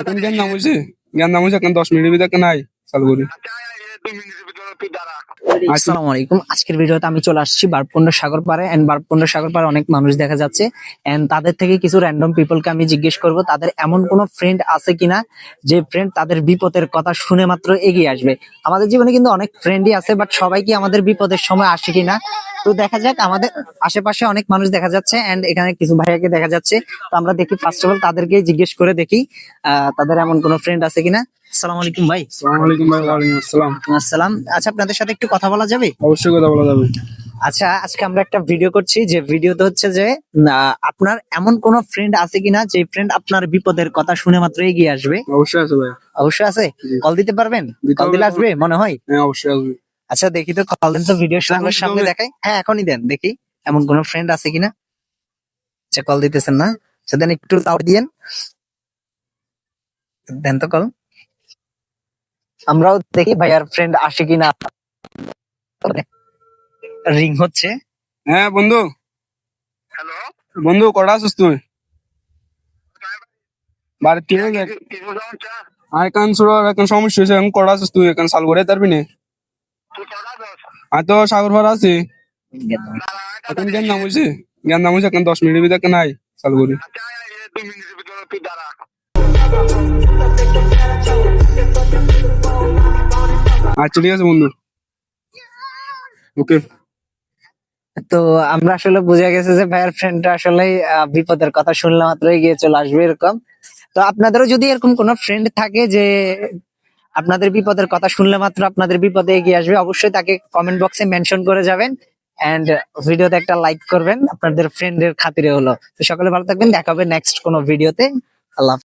এখন জ্ঞান নাম হয়েছে জ্ঞান নাম হয়েছে এখন দশ মিনিটের ভিতরে করি আচ্ছা আসসালামু আলাইকুম। আজকের ভিডিওতে আমি চলে আসছি বারপুন্ড সাগর পাড়ে। এন্ড বারপুন্ড সাগর পাড়ে অনেক মানুষ দেখা যাচ্ছে। এন্ড তাদের থেকে কিছু র্যান্ডম পিপলকে আমি জিজ্ঞেস করব, তাদের এমন কোন ফ্রেন্ড আছে কিনা? যে ফ্রেন্ড তাদের বিপদের কথা শুনে মাত্র এগিয়ে আসবে। আমাদের জীবনে কিন্তু অনেক ফ্রেন্ডই আছে বাট সবাই কি আমাদের বিপদের সময় আসে কিনা? তো দেখা যাক আমাদের আশেপাশে অনেক মানুষ দেখা যাচ্ছে এন্ড এখানে কিছু ভাইয়াকে দেখা যাচ্ছে। তো আমরা দেখি ফার্স্ট অফ অল তাদেরকে জিজ্ঞেস করে দেখি তাদের এমন কোন ফ্রেন্ড আছে কিনা। আসসালামু আলাইকুম ভাই। আসসালামু আলাইকুম ভাই ওয়ালাইকুম আসসালাম। আসসালাম। আচ্ছা আপনাদের সাথে একটু কথা বলা যাবে? অবশ্যই কথা বলা যাবে। আচ্ছা আজকে আমরা একটা ভিডিও করছি যে ভিডিওতে হচ্ছে যে আপনার এমন কোন ফ্রেন্ড আছে কিনা যে ফ্রেন্ড আপনার বিপদের কথা শুনে মাত্র এগিয়ে আসবে? অবশ্যই আছে ভাই অবশ্যই আছে? কল দিতে পারবেন? কল দিলে আসবে মনে হয়? হ্যাঁ অবশ্যই আসবে। আচ্ছা দেখি তো কল দেন তো ভিডিও সামনে দেখাই। হ্যাঁ এখনই দেন দেখি এমন কোন ফ্রেন্ড আছে কিনা। আচ্ছা কল দিতেছেন না। আচ্ছা দেন একটু তাও দিয়েন দেন। তো কল আমরাও দেখি ভাইয়ার ফ্রেন্ড আসে কিনা। রিং হচ্ছে। হ্যাঁ বন্ধু। হ্যালো বন্ধু কটা আছিস তুই? বাড়ি থেকে দেখ কিছু সমস্যা আর এখন সমস্যা হয়েছে এখন কটা আছিস তুই? এখন চালু করে তারবি না। আর তো সাগর ভাড়া আছি। এখন জ্ঞান নাম হয়েছে জ্ঞান নাম হয়েছে এখন দশ মিনিটের ভিতরে নাই চালু করি আচ্ছা এই দুই মিনিটের ভিতরে তুই দাঁড়া আচ্ছা ঠিক আছে বন্ধু। ওকে তো আমরা আসলে বুঝে গেছে যে ভাইয়ের ফ্রেন্ডটা আসলে বিপদের কথা শুনলে মাত্রই এগিয়ে চলে আসবে এরকম। তো আপনাদেরও যদি এরকম কোনো ফ্রেন্ড থাকে যে আপনাদের বিপদের কথা শুনলে মাত্র আপনাদের বিপদে এগিয়ে আসবে। অবশ্যই তাকে কমেন্ট বক্সে মেনশন করে যাবেন এন্ড ভিডিওতে একটা লাইক করবেন। আপনাদের ফ্রেন্ডের খাতিরে হলো। তো সকলে ভালো থাকবেন। দেখা হবে নেক্সট কোনো ভিডিওতে আল্লাহ।